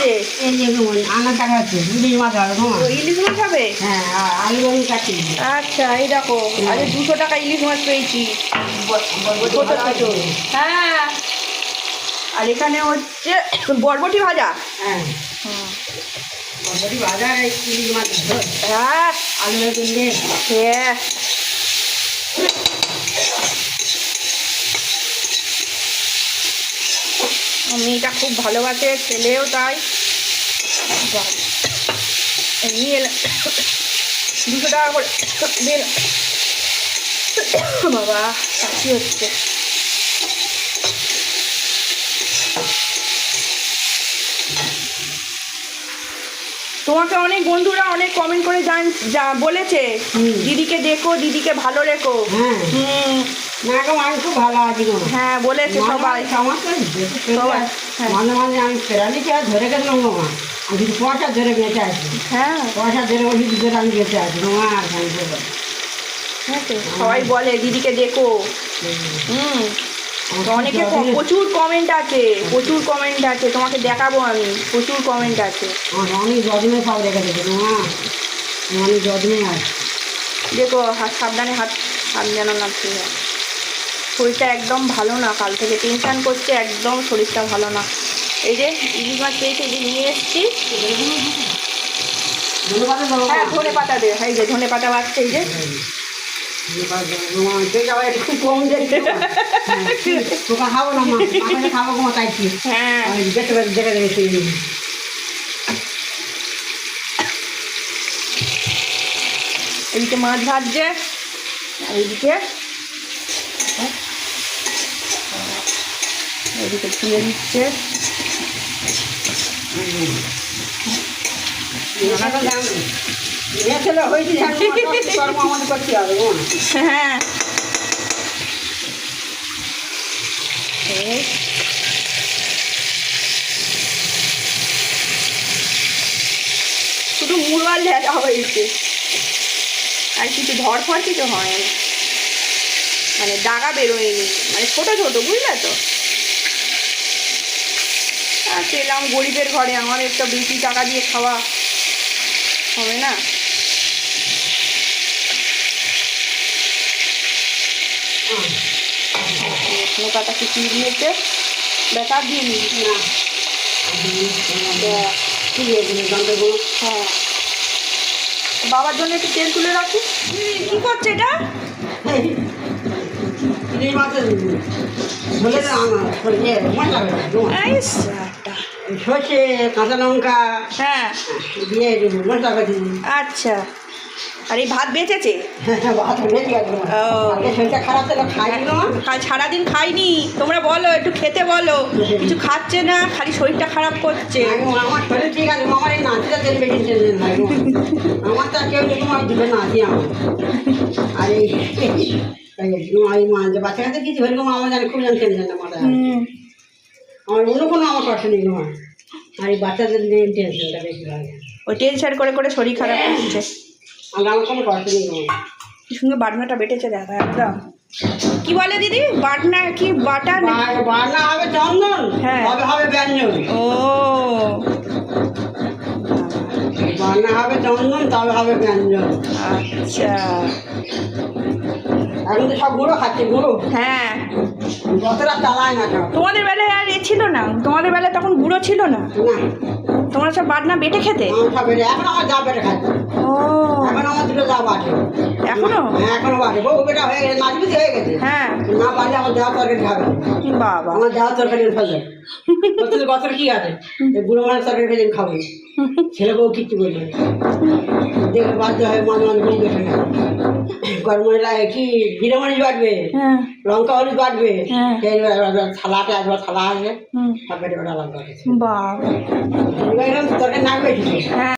হচ্ছে এই যে আনা আছে ইলিশ মাছ হবে ইলিশ মাছ হবে? হ্যাঁ আলু আমি কাটি আচ্ছা এই দেখো আজ দুশো টাকা ইলিশ মাছ পেয়েছি। হ্যাঁ। আর এখানে হচ্ছে বরবটি ভাজা। হ্যাঁ। বাজার এই ইলিশ মাছ। হ্যাঁ। আলু হ্যাঁ। মেয়েটা খুব ভালোবাসে ছেলেও তাই। এমনি দুশো টাকা করে বাবা হচ্ছে। তোমাকে অনেক বন্ধুরা অনেক কমেন্ট করে জান বলেছে। দিদিকে দেখো দিদিকে ভালো রেখো। হ্যাঁ হুম। আমি খুব ভালো আছি হ্যাঁ বলেছে সবাই। সমস্যা সবাই, হ্যাঁ। মাঝে মাঝে আমি প্যারালিকে ধরে গেছিলাম গো মা? আমি পয়সা ধরে বেঁচে আছি। হ্যাঁ। পয়সা ধরে ওষুধ ধরে আমি বেঁচে আছি আর। হ্যাঁ সবাই বলে দিদিকে দেখো। হুম। অনেকে প্রচুর কমেন্ট আছে প্রচুর কমেন্ট আছে তোমাকে দেখাবো আমি প্রচুর কমেন্ট আছে। অনেক যত্নে সব রেখে অনেক যত্নে আছে। দেখো হাত সাবধানে হাত হাত যেন না শরীরটা একদম ভালো না কাল থেকে টেনশন করছে একদম শরীরটা ভালো না। এই যে ইলিশ মাছ পেয়েছে এই যে নিয়ে এসেছি। হ্যাঁ ধনে পাতা দে এই যে ধনে পাতা বাড়ছে এই যে। ধন্যবাদ দেবো তোমার দেখে আবার একটু কম দেখতে তোকে খাব না মা মাথায় খাব গো তাই কি আমি দেখতে পাচ্ছি দেখে দেখেছি এদিকে মাছ ভাজছে এইদিকে এদিকে তুলে দিচ্ছে মেয়ে হ্যাঁ। শুধু মুরগাল লেখা হয়েছে। আর কিছু ধরফর কিছু হয়নি মানে দাগা বেরোয়নি। মানে ছোট ছোট, বুঝলে তো? আর পেলাম গরিবের ঘরে আমার একটা বেশি টাকা দিয়ে খাওয়া হবে না। এখানে কাটা কুচিয়ে দিয়েছে? বেকার দিয়ে নিয়েছি না। যন্ত্রগুলো হ্যাঁ। বাবার জন্য একটু তেল তুলে রাখি কি করছে এটা। সর্ষে কাঁচা লঙ্কা হ্যাঁ। দিয়ে মশলা আচ্ছা। আর এই ভাত বেঁচেছে? সারাদিন খাইনি। তোমরা বলো একটু খেতে বলো। কিছু খাচ্ছে না খালি শরীরটা খারাপ করছে। আমি আমার অন্য কোনো আমার কষ্ট নেই আর এই বাচ্চাদের টেনশনটা বেশি লাগে ওই টেনশন করে করে শরীর খারাপ হচ্ছে কি সুন্দর বাটনাটা বেটেছে দেখো একদম কি বলে দিদি? বাটনা কি বাটা না আর বান্না হবে চন্দন হ্যাঁ। হবে ব্যঞ্জন। ও। বান্না হবে চন্দন তবে হবে ব্যঞ্জন। আচ্ছা। এখন তো সব গুঁড়ো খাচ্ছে গুঁড়ো। হ্যাঁ। যতটা চালায় না তোমাদের বেলায় আর এ ছিল না? তোমাদের বেলায় তখন গুঁড়ো ছিল না? না। তোমরা সব বাটনা বেটে খেতে? এখন আমার যা বেড়ে খাচ্ছে ও। আমার দুটো যা বাটে এখনও? হ্যাঁ এখনও বাটে বউ বেটা হয়ে গেছে নাচবিতি হয়ে গেছে? হ্যাঁ। না পারলে আমার দেওয়া তরকারি খাবে বাবা। আমার দেওয়া তরকারি ফেলে বছর বছর কি আছে? বুড়ো তরকারি খাব। ছেলে বউ কিচ্ছু বলবে দেখে বাধ্য হয় মাঝে মাঝে কি? মরিচ বাটবে। হ্যাঁ। লঙ্কা হলুদ হ্যাঁ। থালাতে একবার থালা আসবে। হুম। বেটে বেটা লঙ্কা বাবা। তরকারি হ্যাঁ।